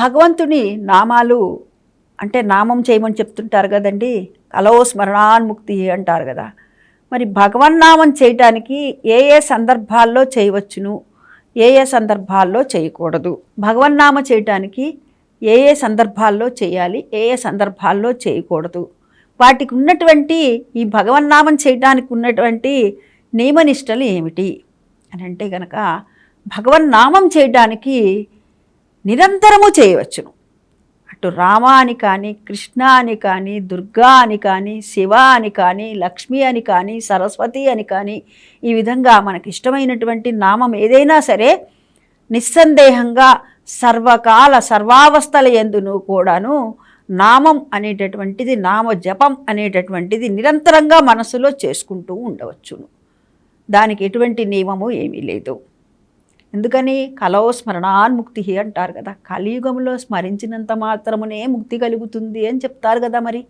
భగవంతుని నామాలు అంటే నామం చేయమని చెప్తుంటారు కదండి. కలో స్మరణాన్ముక్తి అంటారు కదా. మరి భగవన్నామం చేయటానికి ఏ ఏ సందర్భాల్లో చేయవచ్చును? ఏ ఏ సందర్భాల్లో చేయకూడదు? భగవన్నామ చేయటానికి ఏ ఏ సందర్భాల్లో చేయాలి? ఏ ఏ సందర్భాల్లో చేయకూడదు? వాటికి ఉన్నటువంటి ఈ భగవన్నామం చేయటానికి ఉన్నటువంటి నియమనిష్టలు ఏమిటి? అని అంటే గనక భగవన్నామం చేయటానికి నిరంతరము చేయవచ్చును. అటు రామ అని కానీ కృష్ణ అని కానీ దుర్గా అని కానీ శివ అని కానీ లక్ష్మి అని కానీ సరస్వతి అని కానీ ఈ విధంగా మనకి ఇష్టమైనటువంటి నామం ఏదైనా సరే నిస్సందేహంగా సర్వకాల సర్వావస్థల ఎందును కూడాను నామం అనేటటువంటిది నామ జపం అనేటటువంటిది నిరంతరంగా మనసులో చేసుకుంటూ ఉండవచ్చును. దానికి ఎటువంటి నియమము ఏమీ లేదు. ఎందుకని కలో స్మరణాన్ముక్తి అంటారు కదా. కలియుగంలో స్మరించినంత మాత్రమునే ముక్తి కలుగుతుంది అని చెప్తారు కదా మరి.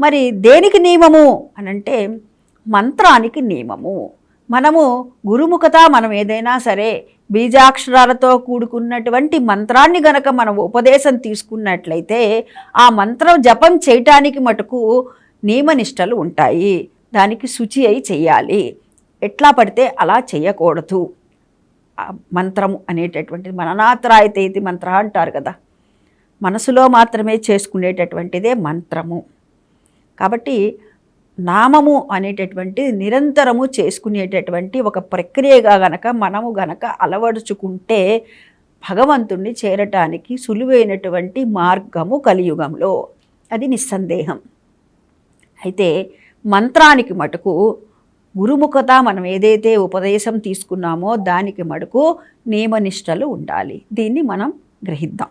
మరి దేనికి నియమము? అని అంటే మంత్రానికి నియమము. మనము గురుముఖత మనం ఏదైనా సరే బీజాక్షరాలతో కూడుకున్నటువంటి మంత్రాన్ని గనక మనం ఉపదేశం తీసుకున్నట్లయితే ఆ మంత్రం జపం చేయటానికి మటుకు నియమనిష్టలు ఉంటాయి. దానికి శుచి అయి చేయాలి. ఎట్లా పడితే అలా చేయకూడదు. మంత్రము అనేటటువంటిది మననాత్రాయితే ఇది మంత్ర అంటారు కదా. మనసులో మాత్రమే చేసుకునేటటువంటిదే మంత్రము. కాబట్టి నామము అనేటటువంటి నిరంతరము చేసుకునేటటువంటి ఒక ప్రక్రియగా గనక మనము గనక అలవరుచుకుంటే భగవంతుణ్ణి చేరటానికి సులువైనటువంటి మార్గము కలియుగంలో. అది నిస్సందేహం. అయితే మంత్రానికి మటుకు గురుముఖత మనం ఏదైతే ఉపదేశం తీసుకున్నామో దానికి మడుకు నియమనిష్టలు ఉండాలి. దీన్ని మనం గ్రహిద్దాం.